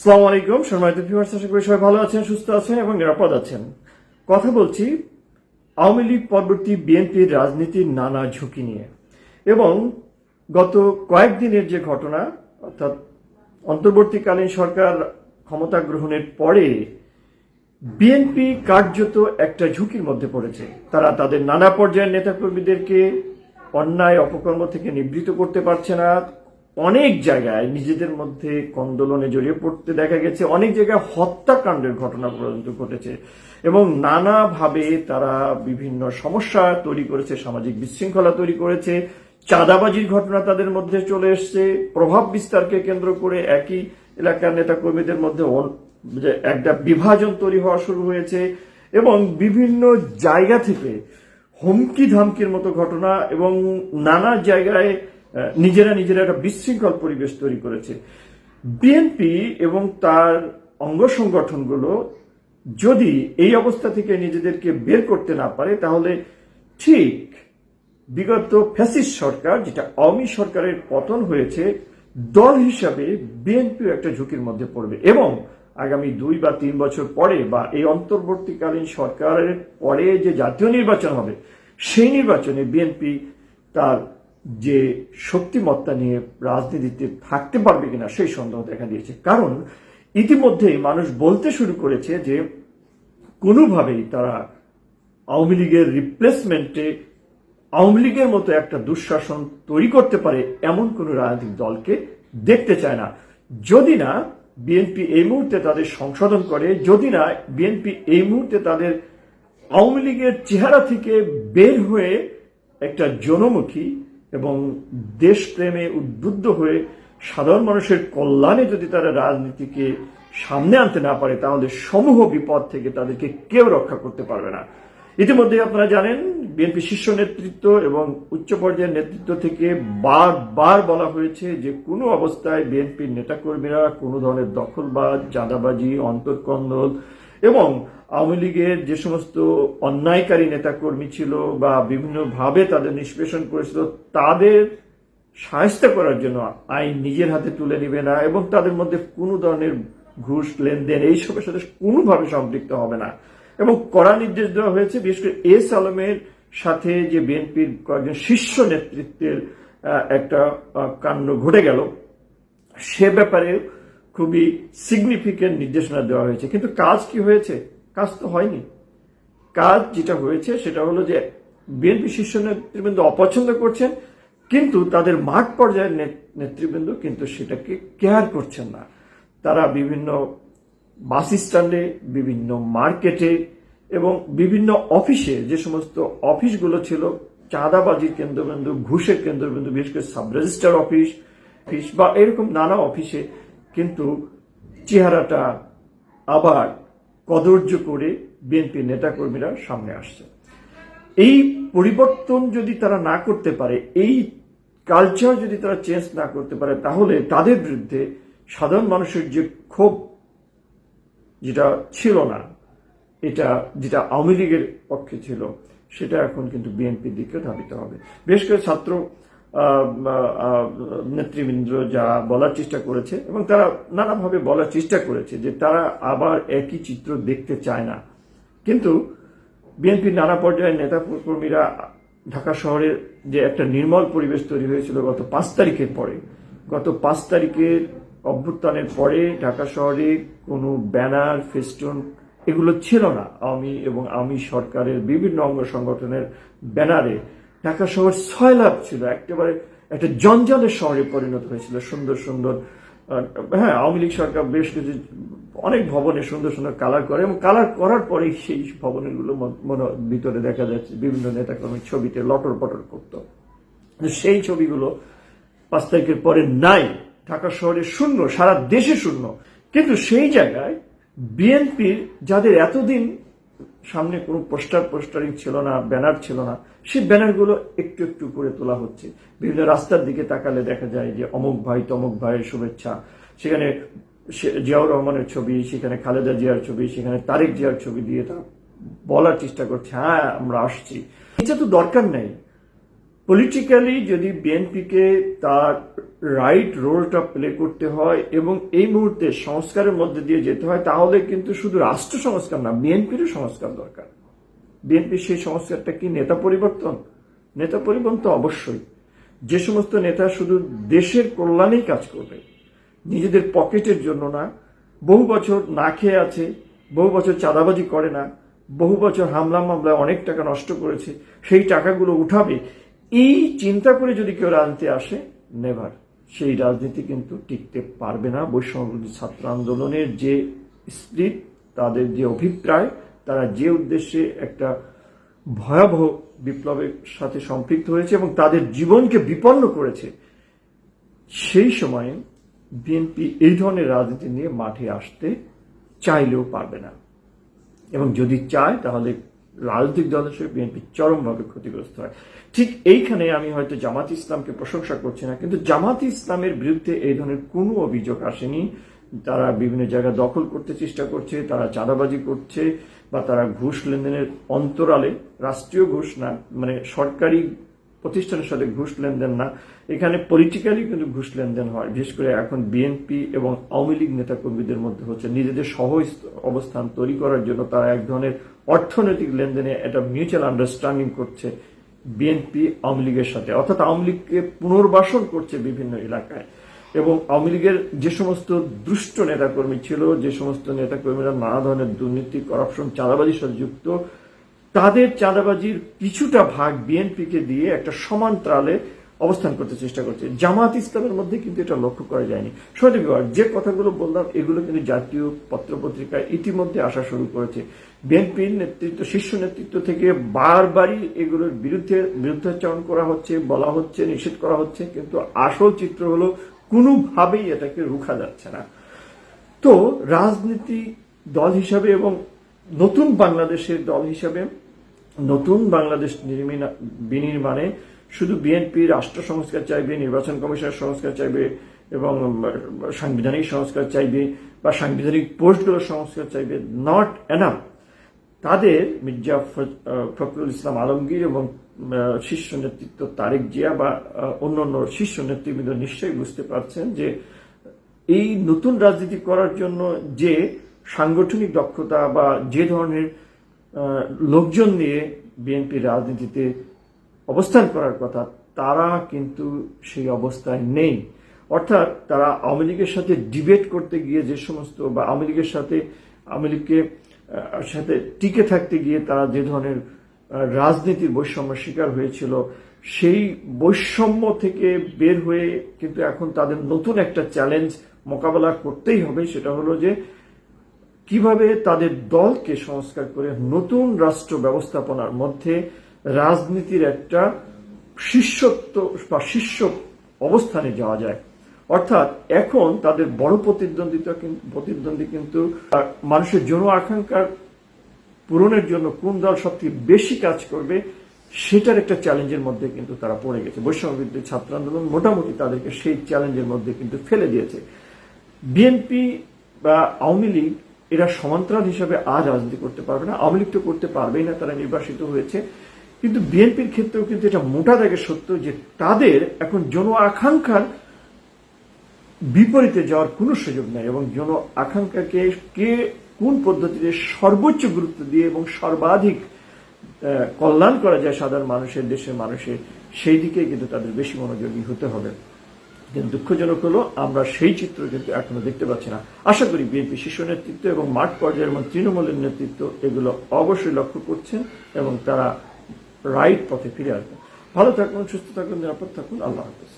সালাম আলাইকুম, সম্মানিত ভিউয়ার্স আশা করি সবাই ভালো আছেন, সুস্থ আছেন এবং নিরাপদ আছেন। কথা বলছি আওয়ামী লীগ পরবর্তী বিএনপির রাজনীতির নানা ঝুঁকি নিয়ে এবং গত কয়েকদিনের যে ঘটনা, অর্থাৎ অন্তর্বর্তীকালীন সরকার ক্ষমতা গ্রহণের পরে বিএনপি কার্যত একটা ঝুঁকির মধ্যে পড়েছে। তারা তাদের নানা পর্যায়ের নেতাকর্মীদেরকে অন্যায় অপকর্ম থেকে নিবৃত করতে পারছে না অনেক জায়গায় নিজেদের মধ্যে কন্দোলনে জড়িয়ে পড়তে দেখা গেছে, অনেক জায়গায় হত্যাকাণ্ডের ঘটনা পর্যন্ত ঘটেছে এবং নানাভাবে তারা বিভিন্ন সমস্যা তৈরি করেছে, সামাজিক বিশৃঙ্খলা তৈরি করেছে, চাঁদাবাজির ঘটনা তাদের মধ্যে চলে এসছে, প্রভাব বিস্তারকে কেন্দ্র করে একই এলাকার নেতাকর্মীদের মধ্যে একটা বিভাজন তৈরি হওয়া শুরু হয়েছে এবং বিভিন্ন জায়গা থেকে হুমকি ধামকির মতো ঘটনা এবং নানা জায়গায় নিজেরা নিজেরা একটা বিশৃঙ্খল পরিবেশ তৈরি করেছে। বিএনপি এবং তার অঙ্গ সংগঠনগুলো যদি এই অবস্থা থেকে নিজেদেরকে বের করতে না পারে, তাহলে ঠিক বিগত ফ্যাসিস সরকার, যেটা আওয়ামী সরকারের পতন হয়েছে, দল হিসাবে বিএনপিও একটা ঝুঁকির মধ্যে পড়বে এবং আগামী দুই বা তিন বছর পরে বা এই অন্তর্বর্তীকালীন সরকারের পরে যে জাতীয় নির্বাচন হবে, সেই নির্বাচনে বিএনপি তার যে শক্তিমত্তা নিয়ে রাজনীতিতে থাকতে পারবে কিনা সেই সন্দেহ দেখা দিয়েছে। কারণ ইতিমধ্যেই মানুষ বলতে শুরু করেছে যে কোনোভাবেই তারা আওয়ামী লীগের রিপ্লেসমেন্টে আওয়ামী লীগের মতো একটা দুঃশাসন তৈরি করতে পারে এমন কোন রাজনৈতিক দলকে দেখতে চায় না। যদি না বিএনপি এই মুহূর্তে তাদের সংশোধন করে, যদি না বিএনপি এই মুহূর্তে তাদের আওয়ামী লীগের চেহারা থেকে বের হয়ে একটা জনমুখী এবং দেশপ্রেমে উদ্বুদ্ধ হয়ে সাধারণ মানুষের কল্যাণে যদি তারা রাজনীতিকে সামনে আনতে না পারে, তাহলে সমূহ বিপদ থেকে তাদেরকে কেউ রক্ষা করতে পারবে না। ইতিমধ্যে আপনারা জানেন, বিএনপি শীর্ষ নেতৃত্ব এবং উচ্চ পর্যায়ের নেতৃত্ব থেকে বারবার বলা হয়েছে যে কোনো অবস্থায় বিএনপির নেতাকর্মীরা কোনো ধরনের দখলবাজ, চাঁদাবাজি, অন্তর্কন্দল এবং আওয়ামী লীগের যে সমস্ত অন্যায়কারী নেতাকর্মী ছিল বা বিভিন্নভাবে তাদের নিষ্পেষণ করেছিল, তাদের সাহায্য করার জন্য আইন নিজের হাতে তুলে নেবে না এবং তাদের মধ্যে কোনো ধরনের ঘুষ, লেনদেন এইসবের সাথে কোনোভাবে সম্পৃক্ত হবে না। এবং কড়া নির্দেশ দেওয়া হয়েছে, বিশেষ করে এস আলমের সাথে যে বিএনপির কয়েকজন শীর্ষ নেতৃত্বের একটা কাণ্ড ঘটে গেল, সে ব্যাপারে খুবই সিগনিফিকেন্ট নির্দেশনা দেওয়া হয়েছে। কিন্তু কাজ কি হয়েছে? কাজ তো হয়নি। কাজ যেটা হয়েছে সেটা হলো যে বিএনপি শীর্ষ নেতৃবৃন্দ অপছন্দ করছেন, কিন্তু তাদের মাঠ পর্যায়ের নেতৃবৃন্দ কিন্তু সেটাকে কেয়ার করছেন না। তারা বিভিন্ন বাস স্ট্যান্ডে, বিভিন্ন মার্কেটে এবং বিভিন্ন অফিসে যে সমস্ত অফিসগুলো ছিল চাঁদাবাজির কেন্দ্রবিন্দু, ঘুষের কেন্দ্রবিন্দু, বিশেষ করে সাব রেজিস্টার অফিস অফিস বা এরকম নানা অফিসে কিন্তু চেহারাটা আবার কদর্য করে বিএনপি নেতাকর্মীরা সামনে আসছে। এই পরিবর্তন যদি তারা না করতে পারে, এই কালচার যদি তারা চেঞ্জ না করতে পারে, তাহলে তাদের বিরুদ্ধে সাধারণ মানুষের যে ক্ষোভ যেটা ছিল না, এটা যেটা আওয়ামী লীগের পক্ষে ছিল, সেটা এখন কিন্তু বিএনপির দিকে ধাবিত হবে। বিশেষ করে ছাত্র নেতৃবৃন্দ যা বলার চেষ্টা করেছে এবং তারা নানাভাবে বলার চেষ্টা করেছে যে তারা আবার একই চিত্র দেখতে চায় না। কিন্তু বিএনপির নানা পর্যায়ের নেতা কর্মীরা ঢাকা শহরের যে একটা নির্মল পরিবেশ তৈরি হয়েছিল গত পাঁচ তারিখের পরে, গত পাঁচ তারিখের অভ্যুত্থানের পরে ঢাকা শহরে কোনো ব্যানার, ফেস্টুন এগুলো ছিল না। আমি এবং আমি সরকারের বিভিন্ন অঙ্গ সংগঠনের ব্যানারে ঢাকা শহর ছয় লাভ ছিল, একেবারে একটা জঞ্জালের শহরে পরিণত হয়েছিল। সুন্দর সুন্দর হ্যাঁ আওয়ামী লীগ সরকার বেশ কিছু, অনেক ভবনে সুন্দর সুন্দর কালার করে এবং কালার করার পরে সেই ভবনগুলো মনে, ভিতরে দেখা যাচ্ছে, বিভিন্ন নেতাকর্মীর ছবিতে লটর পটর করতো। সেই ছবিগুলো পাঁচ তারিখের পরে নাই। ঢাকা শহরে শূন্য, সারা দেশে শূন্য। কিন্তু সেই জায়গায় বিএনপির, যাদের এতদিন সামনে কোনো পোস্টার পোস্টারিং ছিল না, ব্যানার ছিল না, সেই ব্যানারগুলো একটু একটু করে তোলা হচ্ছে। বিভিন্ন রাস্তার দিকে তাকালে দেখা যায় যে অমুক ভাই, তমুক ভাইয়ের শুভেচ্ছা। সেখানে জিয়াউর রহমানের ছবি, সেখানে খালেদা জিয়ার ছবি, সেখানে তারেক জিয়ার ছবি দিয়ে তারা বলার চেষ্টা করছে হ্যাঁ আমরা আসছি। এটা তো দরকার নেই। পলিটিক্যালি যদি বিএনপিকে তার রাইট রোলটা প্লে করতে হয় এবং এই মুহূর্তে সংস্কারের মধ্যে দিয়ে যেতে হয়, তাহলে কিন্তু শুধু রাষ্ট্র সংস্কার না বিএনপিরও সংস্কার দরকার। বিএনপির সেই সংস্কারটা কি নেতা পরিবর্তন? নেতা পরিবর্তন অবশ্যই। যে সমস্ত নেতা শুধু দেশের কল্যাণেই কাজ করবে, নিজেদের পকেটের জন্য না। বহু বছর না খেয়ে আছে, বহু বছর চাঁদাবাজি করে না, বহু বছর হামলা মামলায় অনেক টাকা নষ্ট করেছে, সেই টাকাগুলো উঠাবে এই চিন্তা করে যদি কেউ রাজনীতি আসে নেভার সেই রাজনীতি কিন্তু টিকতে পারবে না। বৈষম্য ছাত্র আন্দোলনের যে স্পিরিট, তাদের যে অভিপ্রায়, তারা যে উদ্দেশ্যে একটা ভয়াবহ বিপ্লবের সাথে সম্পৃক্ত হয়েছে এবং তাদের জীবনকে বিপন্ন করেছে, সেই সময়ে বিএনপি এই ধরনের রাজনীতি নিয়ে মাঠে আসতে চাইলেও পারবে না। এবং যদি চায়, তাহলে রাজনৈতিক দল হিসেবে বিএনপি চরমভাবে ক্ষতিগ্রস্ত হয়। ঠিক এইখানে আমি হয়তো জামাত ইসলামকে প্রশংসা করছি না, কিন্তু জামাত ইসলামের বিরুদ্ধে এই ধরনের কোনো অভিযোগ আসেনি। তারা বিভিন্ন জায়গা দখল করতে চেষ্টা করছে, তারা চাঁদাবাজি করছে বা তারা ঘুষ লেনদেনের অন্তরালে, রাষ্ট্রীয় ঘুষ না মানে সরকারি প্রতিষ্ঠানের সাথে ঘুষ লেনদেন না। এখানে পলিটিক্যালি কিন্তু ঘুষ লেনদেন হয়। বিশেষ করে এখন বিএনপি এবং আওয়ামী লীগ নেতাকর্মীদের মধ্যে হচ্ছে নিজেদের সহ অবস্থান তৈরি করার জন্য তারা এক ধরনের অর্থনৈতিক লেনদেনে একটা মিউচুয়াল আন্ডারস্ট্যান্ডিং করছে বিএনপি আওয়ামী লীগের সাথে। অর্থাৎ আওয়ামী লীগকে পুনর্বাসন করছে বিভিন্ন এলাকায়। এবং আওয়ামী লীগের যে সমস্ত দুষ্ট নেতাকর্মী ছিল, যে সমস্ত নেতাকর্মীরা নানা ধরনের দুর্নীতি করাপশন চাঁদাবাজির সাথে যুক্ত তাদের চাঁদাবাজির কিছুটা ভাগ বিএনপিকে দিয়ে একটা সমান্তরালে অবস্থান করতে চেষ্টা করছে। জামাত ইসলামের মধ্যে কিন্তু এটা লক্ষ্য করা যায়নি। বিভাগ যে কথাগুলো বললাম, এগুলো কিন্তু জাতীয় পত্রপত্রিকায় ইতিমধ্যে আসা শুরু করেছে। বিএনপির নেতৃত্ব, শীর্ষ নেতৃত্ব থেকে বারবারই এগুলোর বিরুদ্ধে বিরুদ্ধাচরণ করা হচ্ছে, বলা হচ্ছে, নিষেধ করা হচ্ছে, কিন্তু আসল চিত্র হলো কোনোভাবেই এটাকে রুখা যাচ্ছে না। তো রাজনীতি দল হিসাবে এবং নতুন বাংলাদেশের দল হিসাবে নতুন বাংলাদেশ বিনির্মাণে শুধু বিএনপি রাষ্ট্র সংস্কার চাইবে, নির্বাচন কমিশনের সংস্কার চাইবে এবং সাংবিধানিক সংস্কার চাইবে বা সাংবিধানিক পোস্টগুলোর সংস্কার চাইবে নট এনাফ তাদের মির্জা ফখরুল ইসলাম আলমগীর এবং শীর্ষ নেতৃত্ব তারেক জিয়া বা অন্য অন্য শীর্ষ নেতৃবৃন্দ নিশ্চয়ই বুঝতে পারছেন যে এই নতুন রাজনীতি করার জন্য যে সাংগঠনিক দক্ষতা বা যে ধরনের লোকজন নিয়ে বিএনপি রাজনীতিতে অবস্থান করার কথা, তারা কিন্তু সেই অবস্থায় নেই। অর্থাৎ তারা আওয়ামী লীগের সাথে ডিবেট করতে গিয়ে যে সমস্ত বা আওয়ামী লীগের সাথে, আওয়ামী লীগকে সাথে টিকে থাকতে গিয়ে তারা যে ধরনের রাজনীতির বৈষম্যের শিকার হয়েছিল, সেই বৈষম্য থেকে বের হয়ে কিন্তু এখন তাদের নতুন একটা চ্যালেঞ্জ মোকাবেলা করতেই হবে। সেটা হলো যে কীভাবে তাদের দলকে সংস্কার করে নতুন রাষ্ট্র ব্যবস্থাপনার মধ্যে রাজনীতির একটা শীর্ষত্ব বা শীর্ষ অবস্থানে যাওয়া যায়। অর্থাৎ এখন তাদের বড় প্রতিদ্বন্দ্বিতা প্রতিদ্বন্দ্বী কিন্তু মানুষের জন আকাঙ্ক্ষার পূরণের জন্য কোন দল সবথেকে বেশি কাজ করবে, সেটার একটা চ্যালেঞ্জের মধ্যে কিন্তু তারা পড়ে গেছে। বৈষম্য ছাত্র আন্দোলন মোটামুটি তাদেরকে সেই চ্যালেঞ্জের মধ্যে কিন্তু ফেলে দিয়েছে। বিএনপি বা আওয়ামী লীগ এরা সমান্তরাল হিসাবে আজ রাজনীতি করতে পারবে না, আওয়ামী লীগ তো করতে পারবেই না, তারা নির্বাসিত হয়েছে। কিন্তু বিএনপির ক্ষেত্রেও কিন্তু এটা মোটা দাগে সত্য যে তাদের এখন জন আকাঙ্ক্ষার বিপরীতে যাওয়ার কোনো সুযোগ নাই এবং জন আকাঙ্ক্ষাকে কে কোন পদ্ধতিতে সর্বোচ্চ গুরুত্ব দিয়ে এবং সর্বাধিক কল্যাণ করা যায় সাধারণ মানুষের, দেশের মানুষের, সেই দিকে কিন্তু তাদের বেশি মনোযোগী হতে হবে। কিন্তু দুঃখজনক হলো, আমরা সেই চিত্র কিন্তু এখনও দেখতে পাচ্ছি না। আশা করি বিএনপি শীর্ষ নেতৃত্ব এবং মাঠ পর্যায়ের এবং তৃণমূলের নেতৃত্ব এগুলো অবশ্যই লক্ষ্য করছেন এবং তারা রাইট পথে ফিরে আসবেন। ভালো থাকুন, সুস্থ থাকুন, নিরাপদ থাকুন। আল্লাহ হাফিজ।